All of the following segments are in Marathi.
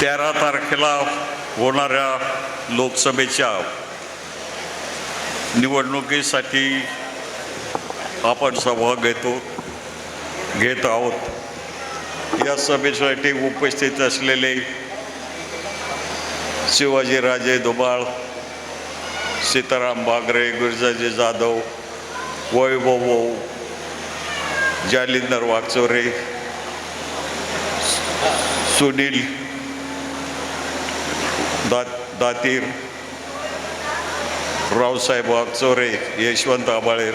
तेरा तारखेला होणाऱ्या लोकसभेच्या निवडणुकीसाठी आपण सभा घेतो घेत आहोत. या सभेसाठी उपस्थित असलेले शिवाजीराजे दुबाळ सीताराम बागरे गुरुजाजी जाधव वैभव भाऊ, जालिंदर वागचोरे सुनील दा दातीर. रावसाहेब वागचोरे यशवंत आबाळेर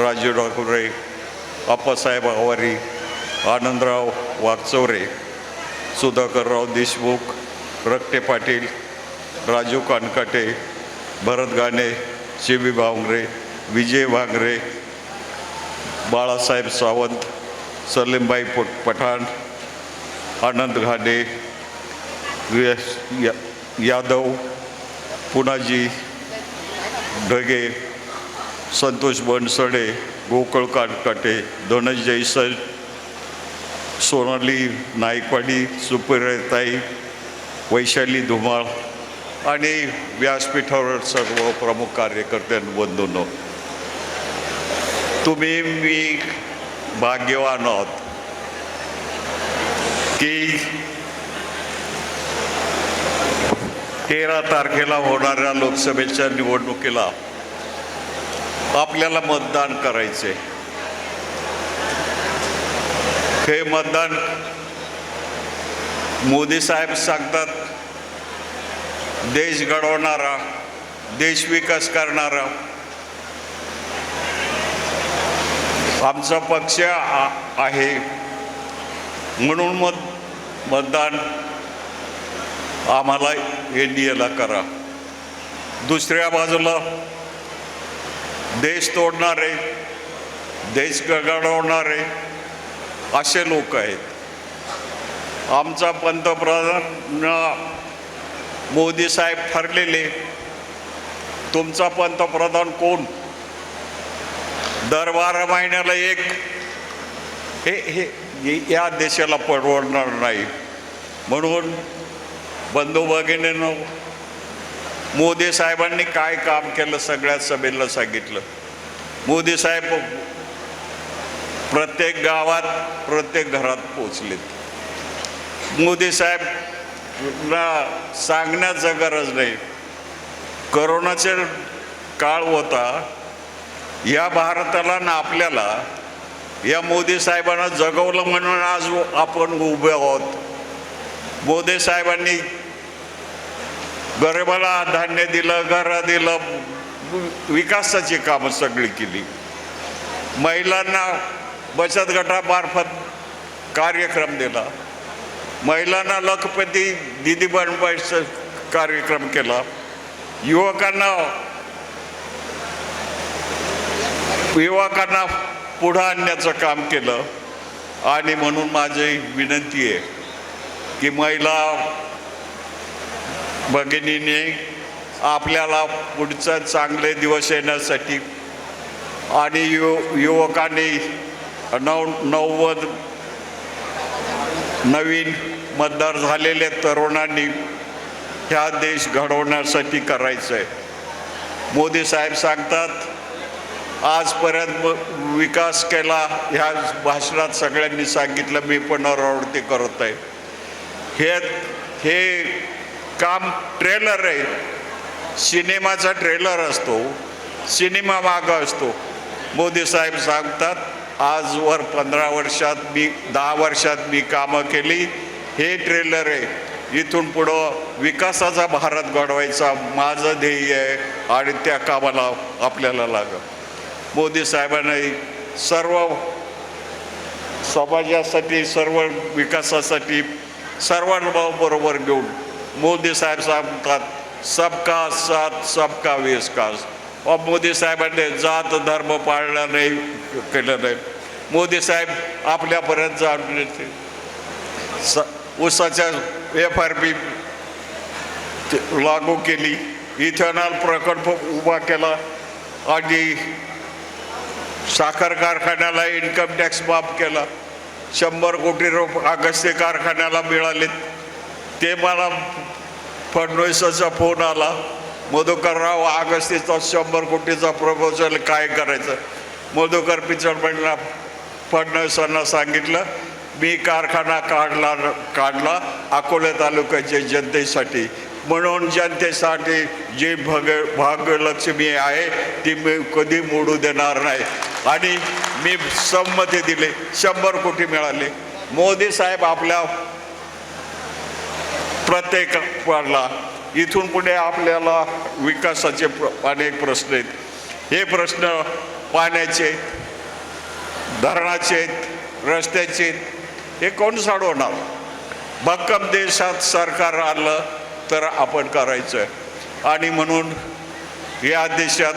राजू डाकुरे आप्पासाहेब आवारी आनंदराव वागचोरे सुधाकरराव देशमुख रक्ते पाटील राजू कानकाटे भरत गाणे शिवी भांगरे विजय भांगरे बाळासाहेब सावंत सलीमबाई पठाण आनंद घाडे यश यादव पुनाजी ढगे संतोष बनसडे गोकुळ काटकाटे धनंजय सर सोनाली नायकवाडी सुप्रियताई वैशाली धुमाळ आणि व्यासपीठावर सर्व प्रमुख कार्यकर्ते तुम्ही मी भाग्यवान आहोत की तेरा तारखेला होणाऱ्या लोकसभेच्या निवडणुकीला आपल्याला मतदान करायचे हे मतदान मोदी साहेब सांगतात देश घडवणारा देश विकास करणारा आमचा पक्ष आहे. म्हणून मत मतदान आम्हाला एन डी एला करा. दुसऱ्या बाजूला देश तोडणारे देश गगाडवणारे असे लोक आहेत. आमचा पंतप्रधान मोदी साहेब ठरलेले तुमचा पंतप्रधान कोण? दर बारा महिन्याला एक. हे हे- या देशाला परवडणार नाही. म्हणून बंधू भगिनीनो मोदी साहेबांनी काय काम केलं सगळ्या सभेला सांगितलं. मोदी साहेब प्रत्येक गावात प्रत्येक घरात पोचलेत मोदी साहेब ना सांगण्याचं गरज नाही. करोनाचे काळ होता या भारताला ना आपल्याला या मोदी साहेबांना जगवलं म्हणून आज आपण उभे आहोत. मोदी साहेबांनी गरिबाला धान्य दिलं घरं दिलं विकासाची कामं सगळी केली. महिलांना बचत गटामार्फत कार्यक्रम दिला. महिलांना लखपती दिदी बनवायचा कार्यक्रम केला. युवकांना युवकांना पुढं आणण्याचं काम केलं. आणि म्हणून माझी विनंती आहे की महिला भगिनीने आपल्याला पुढचं चांगले दिवस येण्यासाठी आणि यु युवकांनी नव नव्वद नवीन मतदार झालेल्या तरुणांनी ह्या देश घडवण्यासाठी करायचं आहे मोदी साहेब सांगतात आजपर्यंत विकास केला ह्या भाषणात सगळ्यांनी सांगितलं मी पण पुनरावृत्ती करत आहे हे हे काम ट्रेलर आहे. सिनेमाचा ट्रेलर असतो. सिनेमा मागं असतो. मोदी साहेब सांगतात आजवर पंधरा वर्षात मी दहा वर्षात मी कामं केली. हे ट्रेलर आहे. इथून पुढं विकासाचा भारत घडवायचा माझं ध्येय आहे आणि त्या कामाला आपल्याला लागं मोदी साहेबांनी सर्व समाजासाठी सर्व विकासासाठी सर्वांबरोबर घेऊन मोदी साहेब सांगतात सबका साथ सबका विकास व मोदी साहेबांनी जात धर्म पाळला नाही केलं नाही. मोदी साहेब आपल्यापर्यंत जाऊन येते स ऊसाच्या एफ आर पी लागू केली. इथेनॉल प्रकल्प उभा केला. आणि साखर कारखान्याला इन्कम टॅक्स माफ केला. शंभर कोटी रुपये अगस्ती कारखान्याला मिळाले ते मला फडणवीसाचा फोन आला. मधुकरराव आगस्तीचा शंभर कोटीचा प्रपोजल काय करायचं? मधुकर पिचडपणला फडणवीसांना सांगितलं मी कारखाना काढला काढला अकोला तालुक्याच्या जनतेसाठी. म्हणून जनतेसाठी जी भग भाग्यलक्ष्मी आहे ती मी कधी मोडू देणार नाही. आणि मी संमती दिली शंभर कोटी मिळाली. मोदी साहेब आपल्या प्रत्येक पडला इथून पुढे आपल्याला विकासाचे प्र अनेक प्रश्न आहेत. हे प्रश्न पाण्याचे धरणाचे रस्त्याचे हे कोण सोडवणार? भक्कम देशात सरकार आलं तर आपण करायचं आणि म्हणून या देशात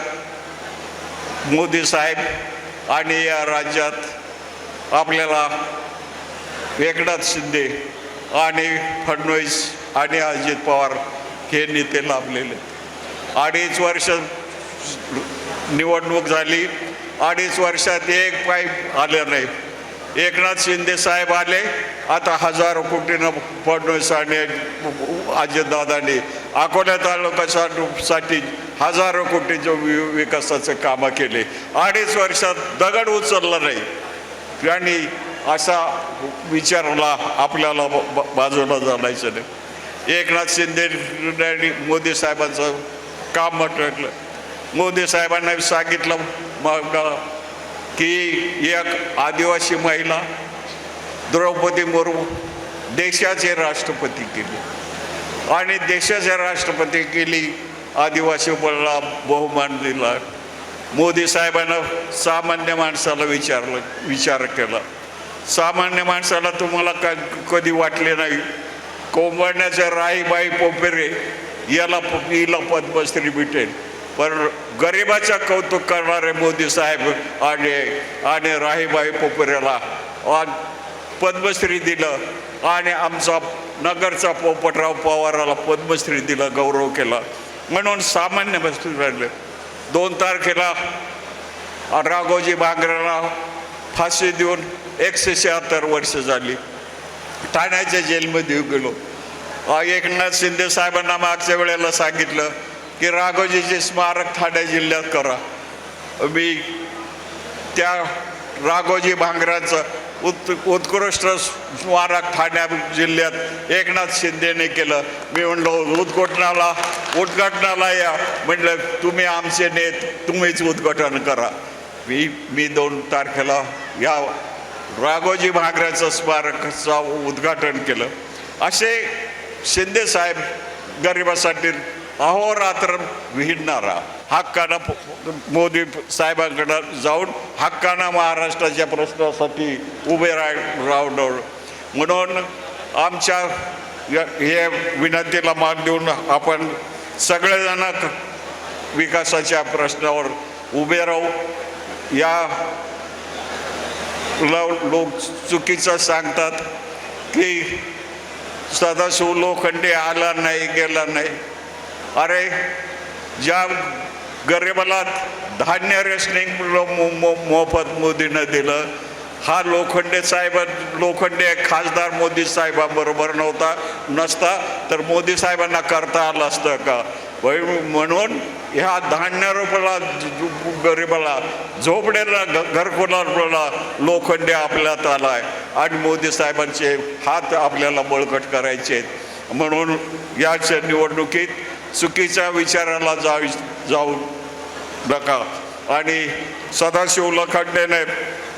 मोदी साहेब आणि या राज्यात आपल्याला एकनाथ शिंदे आणि फडणवीस आणि अजित पवार हे नेते लाभलेले. अडीच वर्ष निवडणूक झाली. अडीच वर्षात एक पाय आले नाही. एकनाथ शिंदे साहेब आले. आता हजारो कोटीनं फडणवीस आणि अजितदादांनी अकोला तालुक्यासाठी हजारो कोटीचे वि कामं केले. अडीच वर्षात दगड उचलला नाही. आणि असा विचारला आपल्याला ब- ब- बाजूला जाणायचं नाही. एकनाथ शिंदे मोदी साहेबांचं काम म्हटलं. मोदी साहेबांना सांगितलं मग की एक आदिवासी महिला द्रौपदी मुर्मू देशाचे राष्ट्रपती केले. आणि देशाचे राष्ट्रपती केली आदिवासी मुलाला बहुमान दिला. मोदी साहेबांना सामान्य माणसाला विचारलं विचार केला. सामान्य माणसाला तुम्हाला का कधी वाटले नाही कोंबडण्याचं राईबाई पोपेरे याला प- हिला पद्मश्री भेटेल. पण गरिबाचं कौतुक करणारे मोदी साहेब आणि आणि राहीबाई पोपेरेला पद्मश्री दिलं आणि आमचा नगरचा पोपटराव पवाराला पद्मश्री दिलं गौरव केला. म्हणून सामान्य वस्तू राहिले दोन तारखेला राघोजी बांगरेला फाशी देऊन एकशे शहात्तर वर्ष झाली. ठाण्याच्या जेलमध्ये गेलो. एकनाथ शिंदे साहेबांना मागच्या वेळेला सांगितलं की राघोजीचे स्मारक ठाणे जिल्ह्यात करा. मी त्या राघोजी भांगराचं उत् उत्कृष्ट स्मारक ठाण्या जिल्ह्यात एकनाथ शिंदेने केलं. मी म्हणलो उद्घाटनाला उद्घाटनाला या. म्हटलं तुम्ही आमचे नेत तुम्हीच उद्घाटन करा. मी मी दोन तारखेला या राघोजी भांगराचं स्मारकाचं उद्घाटन केलं. असे शिंदे साहेब गरिबासाठी अहोरात्र विहिडणारा हक्कानं मोदी साहेबांकडं जाऊन हक्कानं महाराष्ट्राच्या प्रश्नासाठी उभे राह राहणार म्हणून आमच्या हे विनंतीला मान देऊन आपण सगळेजण विकासाच्या प्रश्नावर उभे राहू. या लोक चुकीचं सांगतात की सदाशिव लोखंडे आला नाही गेला नाही. अरे ज्या गरिबाला धान्य रेशनिंग मो- मो- मोफत मोदीनं दिलं हा लोखंडे साहेब लोखंडे खासदार मोदी साहेबांबरोबर नव्हता नसता तर मोदी साहेबांना करता आलं असतं का? म्हणून ह्या धान्य रोपाला गरिबाला झोपड्याला घरकोला घरकुलाला लोखंडे आपल्यात आलाय. आणि मोदी साहेबांचे हात आपल्याला बळकट करायचे आहेत. म्हणून याच्या निवडणुकीत चुकीच्या विचाराला जा जाऊ नका. आणि सदाशिव लखंडेने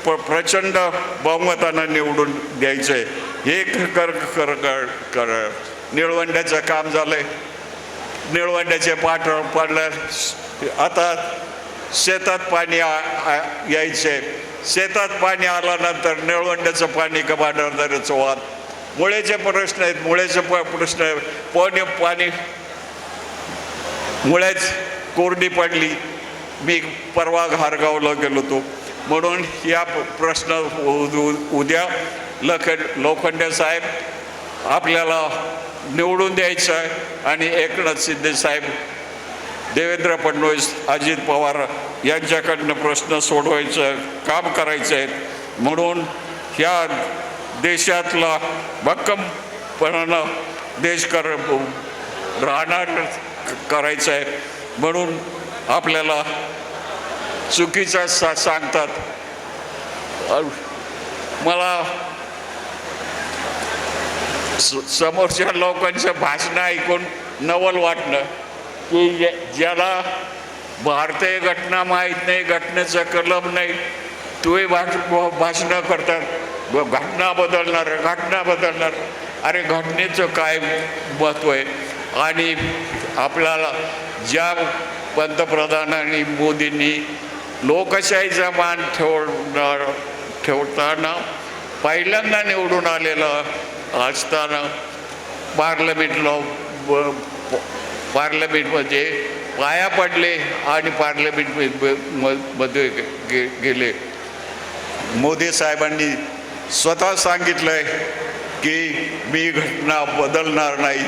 प प्रचंड बहुमतानं निवडून द्यायचे हे कर कर कर कर निळवंड्याचं काम झालं आहे निळवंड्याचे पाठ पडलं. आता शेतात पाणी आ- यायचे. शेतात पाणी आल्यानंतर निळवंड्याचं पाणी कमांडरचं वाद मुळेचे प्रश्न आहेत. मुळेचे प प्रश्न पण पाणी पाणी मुळेच कोरडी पडली. मी परवा घारगावला गेलो होतो. म्हणून या प्रश्न उ- उद्या लखंड लोखंडे साहेब आपल्याला निवडून द्यायचं आहे. आणि एकनाथ शिंदे साहेब देवेंद्र फडणवीस अजित पवार यांच्याकडनं प्रश्न सोडवायचं काम करायचं आहे. म्हणून ह्या देशातला भक्कमपणानं देश कर राहणार करायचं आहे. म्हणून आपल्याला चुकीचं सा सांगतात. मला समोरच्या लोकांचं भाषणं ऐकून नवल वाटणं की ज्याला भारतीय घटना माहीत नाही घटनेचा कलम नाही तुम्ही भाष भाषणं करतात. घटना बदलणार घटना बदलणार. अरे घटनेचं काय महत्त्व आहे? आणि आपल्याला ज्या पंतप्रधानांनी मोदींनी लोकशाहीचा मान ठेवणार ठेवताना पहिल्यांदा निवडून आलेलं असताना पार्लमेंटला पार्लमेंटमध्ये म्हणजे पाया पडले आणि पार्लमेंटमध्ये गे गेले. मोदी साहेबांनी स्वतः सांगितलंय की मी घटना बदलणार नाही.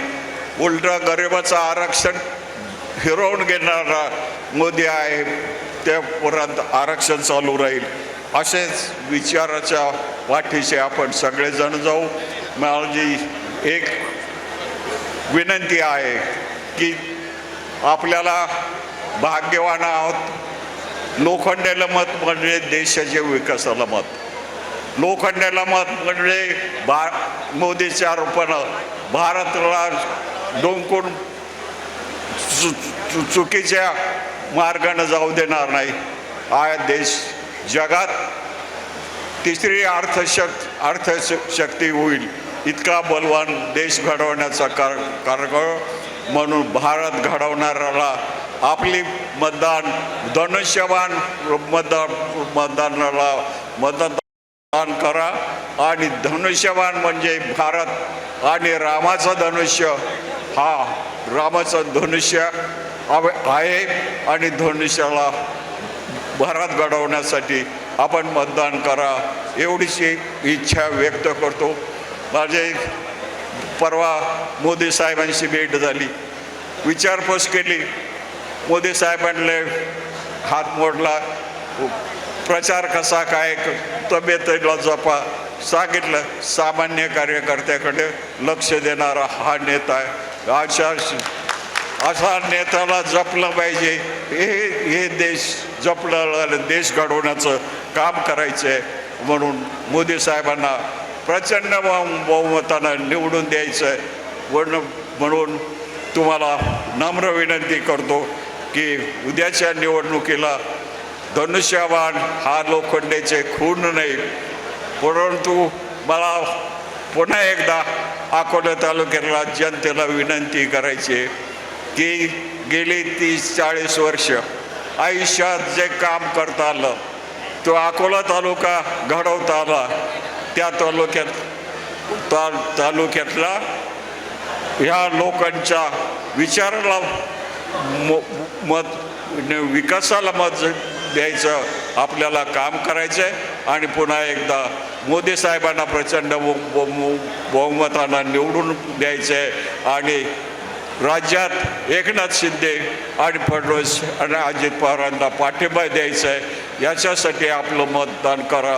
उलटा गरिबाचं आरक्षण हिरवून घेणारा मोदी आहे त्यापर्यंत आरक्षण चालू राहील. असेच विचाराच्या पाठीशी आपण सगळेजण जाऊ. माझी एक विनंती आहे की आपल्याला भाग्यवान आहोत. लोखंडेला मत म्हणजे देशाच्या विकासाला मत. लोखंडेला मत म्हणजे भा मोदीच्या रूपानं भारताला डोंकून चु चु चुकीच्या मार्गानं जाऊ देणार नाही. हा देश जगात तिसरी अर्थशक्त अर्थशक्ती होईल. इतका बलवान देश घडवण्याचा कार कारकळ म्हणून भारत घडवणाऱ्याला आपली मतदान धनुष्यवान मतदान मतदानाला मतदान करा आणि धनुष्यवान म्हणजे भारत आणि रामाचं धनुष्य. हा रामाचं धनुष्य आहे आणि धनुष्याला भारत घडवण्यासाठी आपण मतदान करा एवढीशी इच्छा व्यक्त करतो. माझे परवा मोदी साहेबांशी भेट झाली. विचारपूस केली. मोदी साहेबांना हात मोडला. प्रचार कसा काय तब्येतीला जपा. सांगितलं सामान्य कार्यकर्त्याकडे लक्ष देणारा हा नेता आहे. अशा असा नेत्याला जपलं पाहिजे. हे हे देश जपलं देश घडवण्याचं काम करायचं आहे म्हणून मोदी साहेबांना प्रचंड बहु- बहुमतानं निवडून द्यायचं आहे म्हणून म्हणून तुम्हाला नम्र विनंती करतो की उद्याच्या निवडणुकीला धनुष्यबाण हा लोखंडेचे खून नाही. परंतु मला पुन्हा एकदा अकोला तालुक्याला जनतेला विनंती करायची की गेली तीस चाळीस वर्ष आयुष्यात जे काम करता आलं तो अकोला तालुका घडवता आला. त्या तालुक्यात ता तालुक्यातला ह्या लोकांच्या विचाराला म मत विकासाला मत द्यायचं आपल्याला काम करायचं आहे आणि पुन्हा एकदा मोदी साहेबांना प्रचंड बहुमतानं निवडून द्यायचं आहे आणि राज्यात एकनाथ शिंदे आणि फडणवीस आणि अजित पवारांना पाठिंबा द्यायचा आहे याच्यासाठी आपलं मतदान करा.